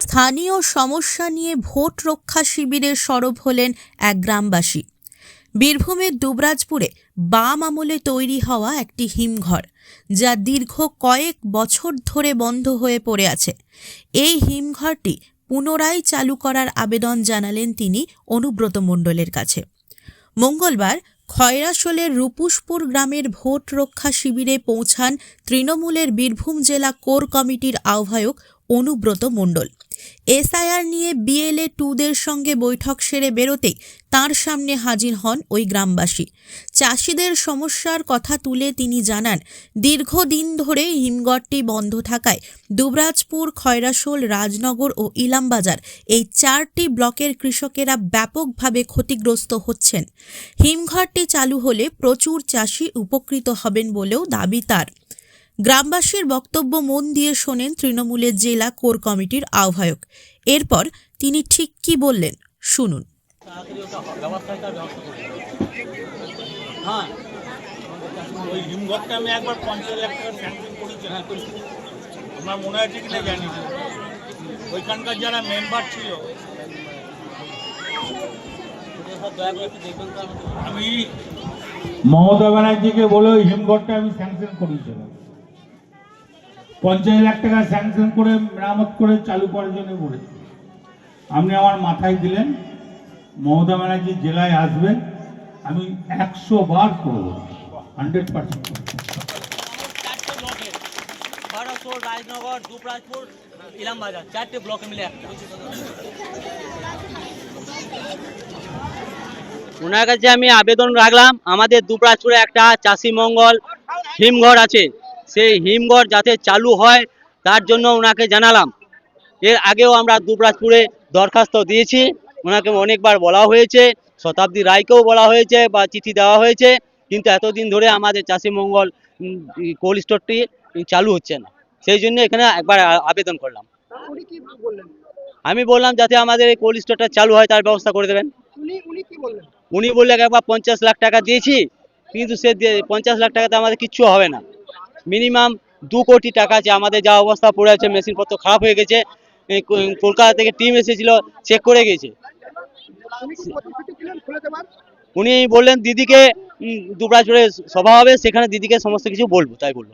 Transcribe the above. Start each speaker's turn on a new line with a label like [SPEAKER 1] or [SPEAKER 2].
[SPEAKER 1] স্থানীয় সমস্যা নিয়ে ভোট রক্ষা শিবিরে সরব হলেন এক গ্রামবাসী। বীরভূমের দুবরাজপুরে বাম আমলে তৈরি হওয়া একটি হিমঘর, যা দীর্ঘ কয়েক বছর ধরে বন্ধ হয়ে পড়ে আছে। এই হিমঘরটি পুনরায় চালু করার আবেদন জানালেন তিনি অনুব্রত মণ্ডলের কাছে। মঙ্গলবার খয়রাশোলের রূপুষপুর গ্রামের ভোট রক্ষা শিবিরে পৌঁছান তৃণমূলের বীরভূম জেলা কোর কমিটির আহ্বায়ক অনুব্রত মণ্ডল। এসআইআর নিয়ে বিএলএ টুদের সঙ্গে বৈঠক সেরে বেরোতেই তার সামনে হাজির হন ওই গ্রামবাসী। চাষিদের সমস্যার কথা তুলে তিনি জানান, দীর্ঘদিন ধরে হিমঘরটি বন্ধ থাকায় দুবরাজপুর, খয়রাশোল, রাজনগর ও ইলামবাজার এই চারটি ব্লকের কৃষকেরা ব্যাপকভাবে ক্ষতিগ্রস্ত হচ্ছেন। হিমঘরটি চালু হলে প্রচুর চাষি উপকৃত হবেন বলেও দাবি তার। গ্রামবাসীর বক্তব্য মন দিয়ে শোনেন তৃণমূলের জেলা কোর কমিটির আহ্বায়ক। এরপর তিনি ঠিক কি বললেন শুনুন।
[SPEAKER 2] হ্যাঁ। ওই হিমঘরটা আমি একবার পঞ্চাশ লাখ টাকা স্যাংশন করেছি হ্যাঁ করেছি। আমার মনে আছে কিনা জানি না। ওইখানকার যারা মেম্বার ছিল আমি মমতা ব্যানার্জিকে বলে ওই হিমঘরটা আমি স্যাংশন করেছিলাম। পঞ্চাশ লাখ টাকা স্যাংশন করে মেরামত করে চালু করার জন্য বলেছি। আপনি আমার মাথায় দিলেন মমতা ব্যানার্জি জেলায় আসবে আমি একশো বার করব হান্ড্রেড পার্সেন্ট।
[SPEAKER 3] রাজনগর ইলামবাজার চারটে ব্লকে মিলে একটা। ওনার কাছে আমি আবেদন রাখলাম আমাদের দুবরাজপুরে একটা চাষি মঙ্গল হিমঘর আছে। সেই হিমঘর যাতে চালু হয় তার জন্য ওনাকে জানালাম। এর আগেও আমরা দুবরাজপুরে দরখাস্ত দিয়েছি ওনাকে অনেকবার বলা হয়েছে শতাব্দী রায়কেও বলা হয়েছে বা চিঠি দেওয়া হয়েছে কিন্তু এতদিন ধরে আমাদের চাষি মঙ্গল কোল্ড স্টোরটি চালু হচ্ছে না। সেই জন্য এখানে একবার আবেদন করলাম। আমি বললাম যাতে আমাদের এই কোল্ড স্টোরটা চালু হয় তার ব্যবস্থা করে দেবেন।
[SPEAKER 4] উনি বললেন?
[SPEAKER 3] একবার পঞ্চাশ লাখ টাকা দিয়েছি কিন্তু সে পঞ্চাশ লাখ টাকাতে আমাদের কিচ্ছু হবে না। মিনিমাম দু কোটি টাকা আছে আমাদের যা অবস্থা পড়ে আছে, মেশিনপত্র খারাপ হয়ে গেছে কলকাতা থেকে টিম এসেছিল চেক করে গেছে।
[SPEAKER 4] উনি
[SPEAKER 3] বললেন, দিদিকে দুবরাজপুরে সভা হবে, সেখানে দিদিকে সমস্ত কিছু বলব। তাই বলল।